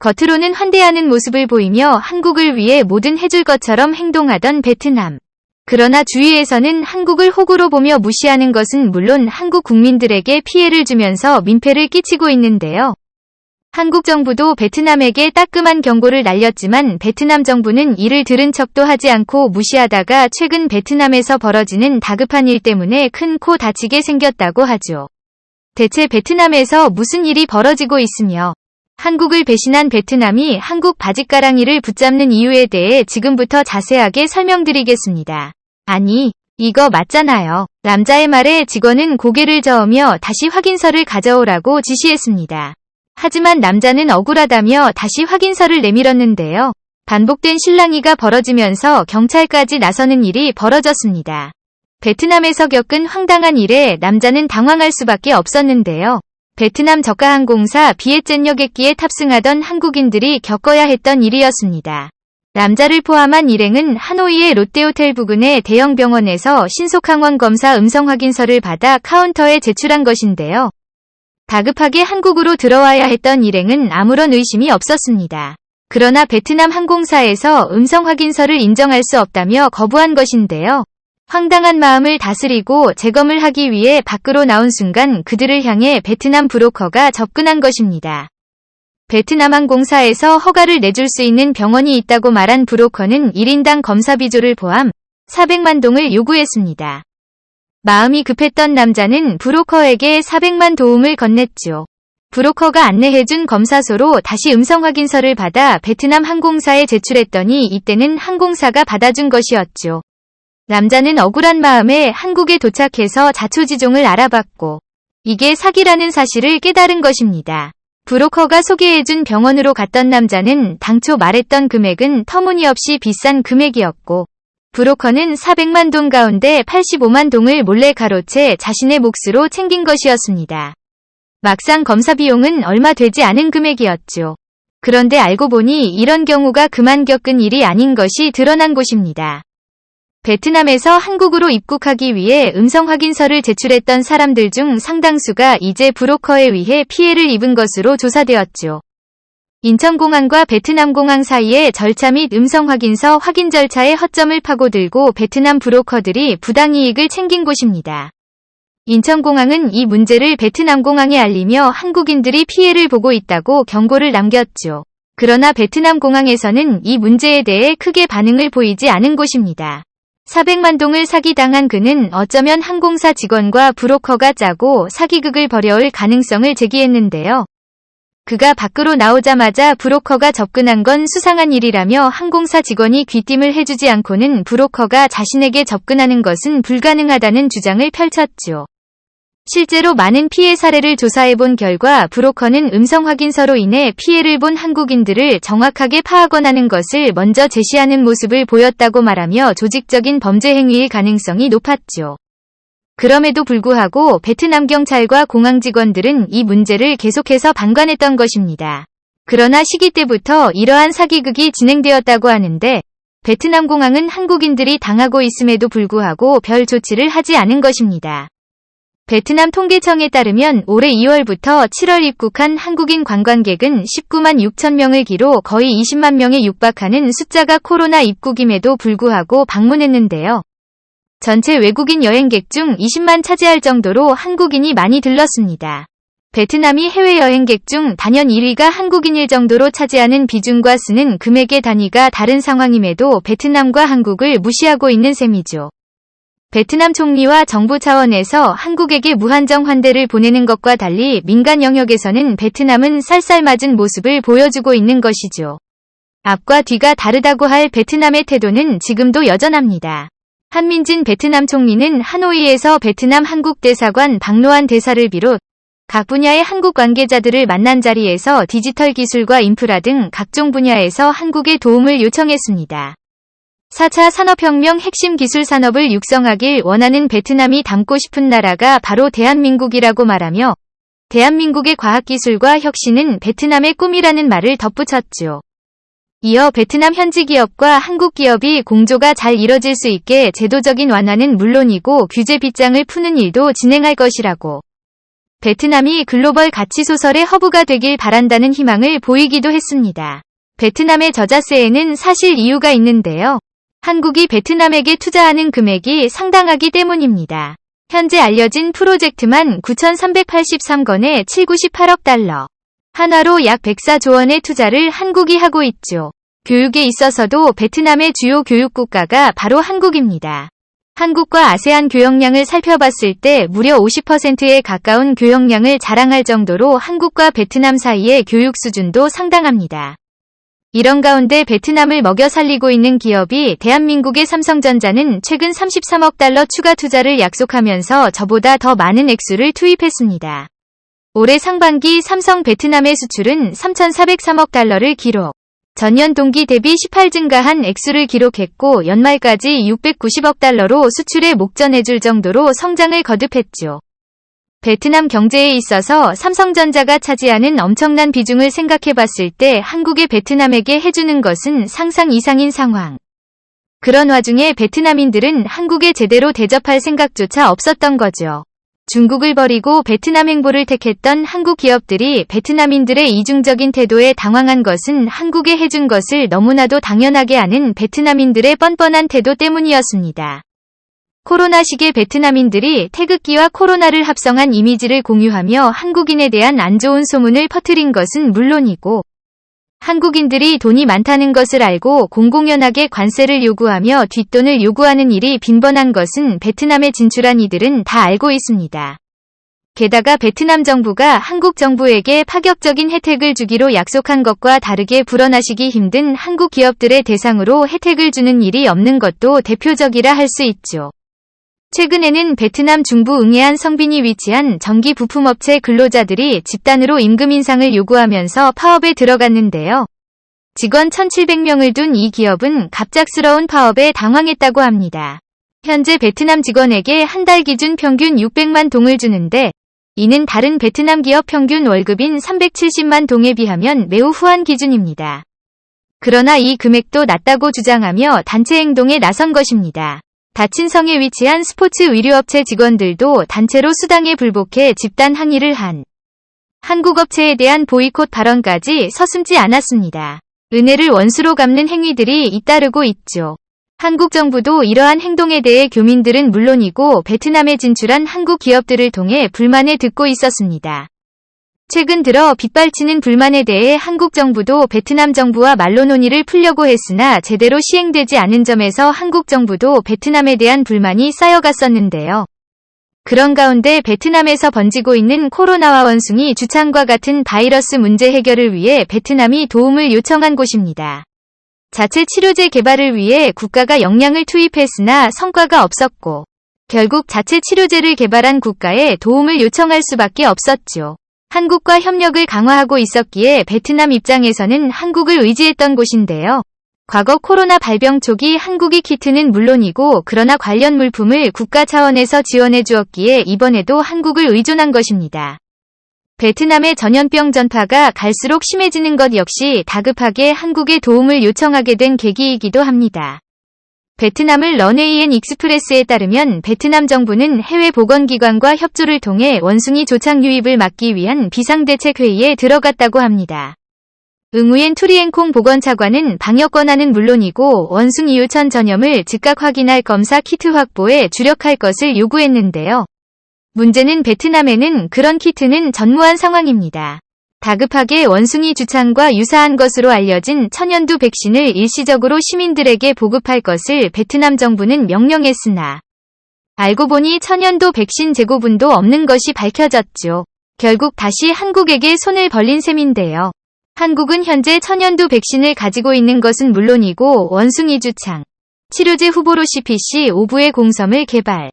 겉으로는 환대하는 모습을 보이며 한국을 위해 뭐든 해줄 것처럼 행동하던 베트남. 그러나 주위에서는 한국을 호구로 보며 무시하는 것은 물론 한국 국민들에게 피해를 주면서 민폐를 끼치고 있는데요. 한국 정부도 베트남에게 따끔한 경고를 날렸지만 베트남 정부는 이를 들은 척도 하지 않고 무시하다가 최근 베트남에서 벌어지는 다급한 일 때문에 큰 코 다치게 생겼다고 하죠. 대체 베트남에서 무슨 일이 벌어지고 있으며 한국을 배신한 베트남이 한국 바짓가랑이를 붙잡는 이유에 대해 지금부터 자세하게 설명드리겠습니다. 아니, 이거 맞잖아요. 남자의 말에 직원은 고개를 저으며 다시 확인서를 가져오라고 지시했습니다. 하지만 남자는 억울하다며 다시 확인서를 내밀었는데요. 반복된 실랑이가 벌어지면서 경찰까지 나서는 일이 벌어졌습니다. 베트남에서 겪은 황당한 일에 남자는 당황할 수밖에 없었는데요. 베트남 저가항공사 비에젠 여객기에 탑승하던 한국인들이 겪어야 했던 일이었습니다. 남자를 포함한 일행은 하노이의 롯데호텔 부근의 대형 병원에서 신속항원 검사 음성 확인서를 받아 카운터에 제출한 것인데요. 다급하게 한국으로 들어와야 했던 일행은 아무런 의심이 없었습니다. 그러나 베트남 항공사에서 음성 확인서를 인정할 수 없다며 거부한 것인데요. 황당한 마음을 다스리고 재검을 하기 위해 밖으로 나온 순간 그들을 향해 베트남 브로커가 접근한 것입니다. 베트남 항공사에서 허가를 내줄 수 있는 병원이 있다고 말한 브로커는 1인당 검사 비조를 포함 400만 동을 요구했습니다. 마음이 급했던 남자는 브로커에게 400만 도움을 건넸죠. 브로커가 안내해준 검사소로 다시 음성 확인서를 받아 베트남 항공사에 제출했더니 이때는 항공사가 받아준 것이었죠. 남자는 억울한 마음에 한국에 도착해서 자초지종을 알아봤고 이게 사기라는 사실을 깨달은 것입니다. 브로커가 소개해준 병원으로 갔던 남자는 당초 말했던 금액은 터무니없이 비싼 금액이었고 브로커는 400만 동 가운데 85만 동을 몰래 가로채 자신의 몫으로 챙긴 것이었습니다. 막상 검사 비용은 얼마 되지 않은 금액이었죠. 그런데 알고 보니 이런 경우가 그만 겪은 일이 아닌 것이 드러난 곳입니다. 베트남에서 한국으로 입국하기 위해 음성 확인서를 제출했던 사람들 중 상당수가 이제 브로커에 의해 피해를 입은 것으로 조사되었죠. 인천공항과 베트남공항 사이의 절차 및 음성 확인서 확인 절차의 허점을 파고들고 베트남 브로커들이 부당이익을 챙긴 곳입니다. 인천공항은 이 문제를 베트남공항에 알리며 한국인들이 피해를 보고 있다고 경고를 남겼죠. 그러나 베트남공항에서는 이 문제에 대해 크게 반응을 보이지 않은 곳입니다. 400만 동을 사기당한 그는 어쩌면 항공사 직원과 브로커가 짜고 사기극을 벌여올 가능성을 제기했는데요. 그가 밖으로 나오자마자 브로커가 접근한 건 수상한 일이라며 항공사 직원이 귀띔을 해주지 않고는 브로커가 자신에게 접근하는 것은 불가능하다는 주장을 펼쳤죠. 실제로 많은 피해 사례를 조사해본 결과 브로커는 음성 확인서로 인해 피해를 본 한국인들을 정확하게 파악원하는 것을 먼저 제시하는 모습을 보였다고 말하며 조직적인 범죄 행위일 가능성이 높았죠. 그럼에도 불구하고 베트남 경찰과 공항 직원들은 이 문제를 계속해서 방관했던 것입니다. 그러나 시기 때부터 이러한 사기극이 진행되었다고 하는데 베트남 공항은 한국인들이 당하고 있음에도 불구하고 별 조치를 하지 않은 것입니다. 베트남 통계청에 따르면 올해 2월부터 7월 입국한 한국인 관광객은 19만 6천 명을 기로 거의 20만 명에 육박하는 숫자가 코로나 입국임에도 불구하고 방문했는데요. 전체 외국인 여행객 중 20만 차지할 정도로 한국인이 많이 들렀습니다. 베트남이 해외 여행객 중 단연 1위가 한국인일 정도로 차지하는 비중과 쓰는 금액의 단위가 다른 상황임에도 베트남과 한국을 무시하고 있는 셈이죠. 베트남 총리와 정부 차원에서 한국에게 무한정 환대를 보내는 것과 달리 민간 영역에서는 베트남은 쌀쌀맞은 모습을 보여주고 있는 것이죠. 앞과 뒤가 다르다고 할 베트남의 태도는 지금도 여전합니다. 한민진 베트남 총리는 하노이에서 베트남 한국 대사관 박노한 대사를 비롯 각 분야의 한국 관계자들을 만난 자리에서 디지털 기술과 인프라 등 각종 분야에서 한국의 도움을 요청했습니다. 4차 산업혁명 핵심 기술 산업을 육성하길 원하는 베트남이 닮고 싶은 나라가 바로 대한민국이라고 말하며 대한민국의 과학기술과 혁신은 베트남의 꿈이라는 말을 덧붙였죠. 이어 베트남 현지 기업과 한국 기업이 공조가 잘 이뤄질 수 있게 제도적인 완화는 물론이고 규제 빗장을 푸는 일도 진행할 것이라고 베트남이 글로벌 가치 소설의 허브가 되길 바란다는 희망을 보이기도 했습니다. 베트남의 저자세에는 사실 이유가 있는데요. 한국이 베트남에게 투자하는 금액이 상당하기 때문입니다. 현재 알려진 프로젝트만 9,383건에 798억 달러. 한화로 약 104조 원의 투자를 한국이 하고 있죠. 교육에 있어서도 베트남의 주요 교육 국가가 바로 한국입니다. 한국과 아세안 교역량을 살펴봤을 때 무려 50%에 가까운 교역량을 자랑할 정도로 한국과 베트남 사이의 교육 수준도 상당합니다. 이런 가운데 베트남을 먹여 살리고 있는 기업이 대한민국의 삼성전자는 최근 33억 달러 추가 투자를 약속하면서 저보다 더 많은 액수를 투입했습니다. 올해 상반기 삼성 베트남의 수출은 3,403억 달러를 기록. 전년 동기 대비 18 증가한 액수를 기록했고 연말까지 690억 달러로 수출에 목전해줄 정도로 성장을 거듭했죠. 베트남 경제에 있어서 삼성전자가 차지하는 엄청난 비중을 생각해 봤을 때 한국의 베트남에게 해주는 것은 상상 이상인 상황. 그런 와중에 베트남인들은 한국에 제대로 대접할 생각조차 없었던 거죠. 중국을 버리고 베트남 행보를 택했던 한국 기업들이 베트남인들의 이중적인 태도에 당황한 것은 한국에 해준 것을 너무나도 당연하게 아는 베트남인들의 뻔뻔한 태도 때문이었습니다. 코로나 시기에 베트남인들이 태극기와 코로나를 합성한 이미지를 공유하며 한국인에 대한 안 좋은 소문을 퍼뜨린 것은 물론이고 한국인들이 돈이 많다는 것을 알고 공공연하게 관세를 요구하며 뒷돈을 요구하는 일이 빈번한 것은 베트남에 진출한 이들은 다 알고 있습니다. 게다가 베트남 정부가 한국 정부에게 파격적인 혜택을 주기로 약속한 것과 다르게 불어나시기 힘든 한국 기업들의 대상으로 혜택을 주는 일이 없는 것도 대표적이라 할 수 있죠. 최근에는 베트남 중부 응해안 성빈이 위치한 전기 부품업체 근로자들이 집단으로 임금 인상을 요구하면서 파업에 들어갔는데요. 직원 1,700명을 둔 이 기업은 갑작스러운 파업에 당황했다고 합니다. 현재 베트남 직원에게 한 달 기준 평균 600만 동을 주는데 이는 다른 베트남 기업 평균 월급인 370만 동에 비하면 매우 후한 기준입니다. 그러나 이 금액도 낮다고 주장하며 단체 행동에 나선 것입니다. 다친 성에 위치한 스포츠 의류업체 직원들도 단체로 수당에 불복해 집단 항의를 한 한국 업체에 대한 보이콧 발언까지 서슴지 않았습니다. 은혜를 원수로 갚는 행위들이 잇따르고 있죠. 한국 정부도 이러한 행동에 대해 교민들은 물론이고 베트남에 진출한 한국 기업들을 통해 불만을 듣고 있었습니다. 최근 들어 빗발치는 불만에 대해 한국 정부도 베트남 정부와 말로 논의를 풀려고 했으나 제대로 시행되지 않은 점에서 한국 정부도 베트남에 대한 불만이 쌓여갔었는데요. 그런 가운데 베트남에서 번지고 있는 코로나와 원숭이 주창과 같은 바이러스 문제 해결을 위해 베트남이 도움을 요청한 곳입니다. 자체 치료제 개발을 위해 국가가 역량을 투입했으나 성과가 없었고 결국 자체 치료제를 개발한 국가에 도움을 요청할 수밖에 없었죠. 한국과 협력을 강화하고 있었기에 베트남 입장에서는 한국을 의지했던 곳인데요. 과거 코로나 발병 초기 한국이 키트는 물론이고 그러나 관련 물품을 국가 차원에서 지원해 주었기에 이번에도 한국을 의존한 것입니다. 베트남의 전염병 전파가 갈수록 심해지는 것 역시 다급하게 한국에 도움을 요청하게 된 계기이기도 합니다. 베트남을 런웨이엔 익스프레스에 따르면 베트남 정부는 해외 보건기관과 협조를 통해 원숭이 조창 유입을 막기 위한 비상대책 회의에 들어갔다고 합니다. 응우엔 투리엔콩 보건차관은 방역 권한은 물론이고 원숭이 유천 전염을 즉각 확인할 검사 키트 확보에 주력할 것을 요구했는데요. 문제는 베트남에는 그런 키트는 전무한 상황입니다. 다급하게 원숭이 주창과 유사한 것으로 알려진 천연두 백신을 일시적으로 시민들에게 보급할 것을 베트남 정부는 명령했으나 알고 보니 천연두 백신 재고분도 없는 것이 밝혀졌죠. 결국 다시 한국에게 손을 벌린 셈인데요. 한국은 현재 천연두 백신을 가지고 있는 것은 물론이고 원숭이 주창, 치료제 후보로 CPC 5부의 공섬을 개발,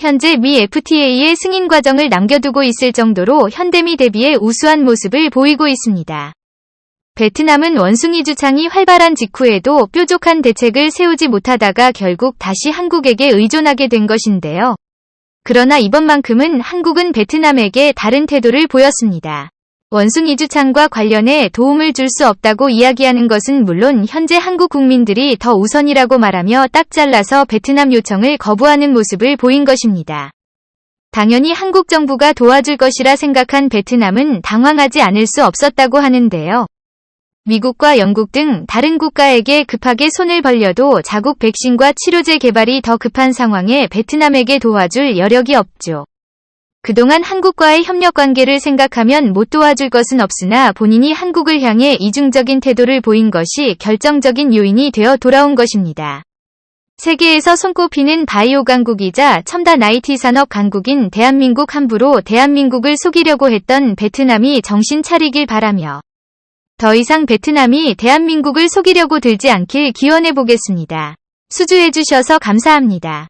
현재 미 FTA의 승인 과정을 남겨두고 있을 정도로 현대미 대비에 우수한 모습을 보이고 있습니다. 베트남은 원숭이 주창이 활발한 직후에도 뾰족한 대책을 세우지 못하다가 결국 다시 한국에게 의존하게 된 것인데요. 그러나 이번만큼은 한국은 베트남에게 다른 태도를 보였습니다. 원숭이 주창과 관련해 도움을 줄 수 없다고 이야기하는 것은 물론 현재 한국 국민들이 더 우선이라고 말하며 딱 잘라서 베트남 요청을 거부하는 모습을 보인 것입니다. 당연히 한국 정부가 도와줄 것이라 생각한 베트남은 당황하지 않을 수 없었다고 하는데요. 미국과 영국 등 다른 국가에게 급하게 손을 벌려도 자국 백신과 치료제 개발이 더 급한 상황에 베트남에게 도와줄 여력이 없죠. 그동안 한국과의 협력 관계를 생각하면 못 도와줄 것은 없으나 본인이 한국을 향해 이중적인 태도를 보인 것이 결정적인 요인이 되어 돌아온 것입니다. 세계에서 손꼽히는 바이오 강국이자 첨단 IT 산업 강국인 대한민국 함부로 대한민국을 속이려고 했던 베트남이 정신 차리길 바라며 더 이상 베트남이 대한민국을 속이려고 들지 않길 기원해 보겠습니다. 수주해 주셔서 감사합니다.